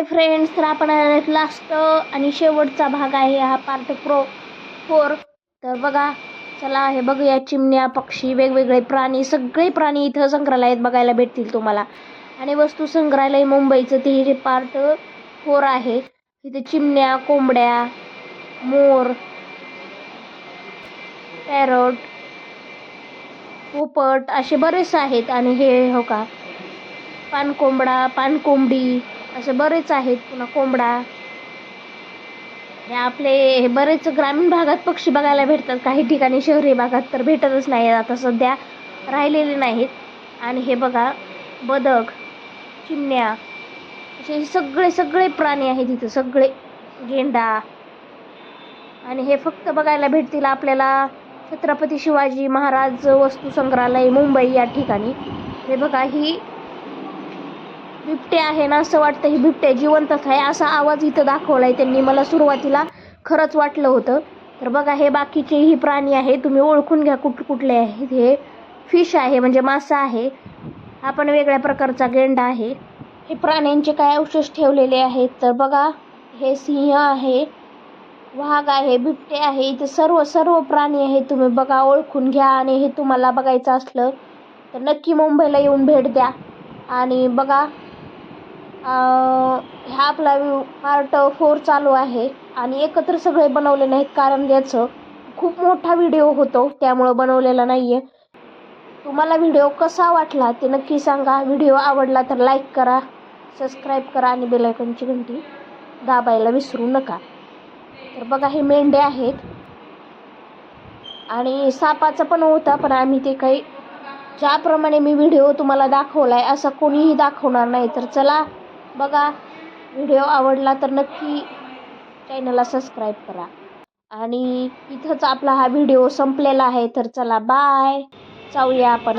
Hi friends तर आपण last आणि शेवटचा भाग आहे हा पार्ट प्रो फोर तर बघा चला हे बघूया चिमण्या पक्षी वेगवेगळे प्राणी सगळे प्राणी इथं संग्रहालयात बघायला भेटतील तुम्हाला. आणि वस्तू संग्रहालय मुंबईचं ते हे पार्ट फोर आहे. इथे चिमण्या कोंबड्या मोर पॅरोट पोपट असे बरेच आहेत. आणि हे हो का पानकोंबडा पानकोंबडी असे बरेच आहेत पुन्हा कोंबडा. हे आपले हे बरेच ग्रामीण भागात पक्षी बघायला भेटतात. काही ठिकाणी शहरी भागात तर भेटतच नाही. आता सध्या राहिलेले नाहीत. आणि हे बघा बदक चिमण्या असे सगळे सगळे प्राणी आहेत इथं. सगळे गेंडा. आणि हे फक्त बघायला भेटतील आपल्याला छत्रपती शिवाजी महाराज वस्तू संग्रहालय मुंबई या ठिकाणी. हे बघा ही बिबटे आहे ना असं वाटतं ही बिबट्या जिवंतच आहे. असा आवाज इथं दाखवला आहे त्यांनी. मला सुरुवातीला खरंच वाटलं होतं. तर बघा हे बाकीचेही प्राणी आहे. तुम्ही ओळखून घ्या कुठ कुठले आहेत हे. फिश आहे म्हणजे मासा आहे. हा पण वेगळ्या प्रकारचा गेंडा आहे. हे प्राण्यांचे काय अवशेष ठेवलेले आहेत? तर बघा हे सिंह आहे वाघ आहे बिबटे आहे. इथे सर्व सर्व प्राणी आहेत. तुम्ही बघा ओळखून घ्या. आणि हे तुम्हाला बघायचं असलं तर नक्की मुंबईला येऊन भेट द्या. आणि बघा हा आपला पार्ट फोर चालू आहे आणि एकत्र सगळे बनवले नाहीत कारण याचं खूप मोठा व्हिडिओ होतो त्यामुळं बनवलेला नाही आहे तुम्हाला व्हिडिओ कसा वाटला ते नक्की सांगा. व्हिडिओ आवडला तर लाईक करा सबस्क्राईब करा आणि बेलायकनची घंटी दाबायला विसरू नका. तर बघा हे मेंढे आहेत. आणि सापाचं पण होता पण आम्ही ते काही ज्याप्रमाणे मी व्हिडिओ तुम्हाला दाखवला आहे असं कोणीही दाखवणार नाही. तर चला बघा व्हिडिओ आवडला तर नक्की चॅनलला सबस्क्राईब करा. आणि इथंच आपला हा व्हिडिओ संपलेला आहे तर चला बाय. जाऊया आपण.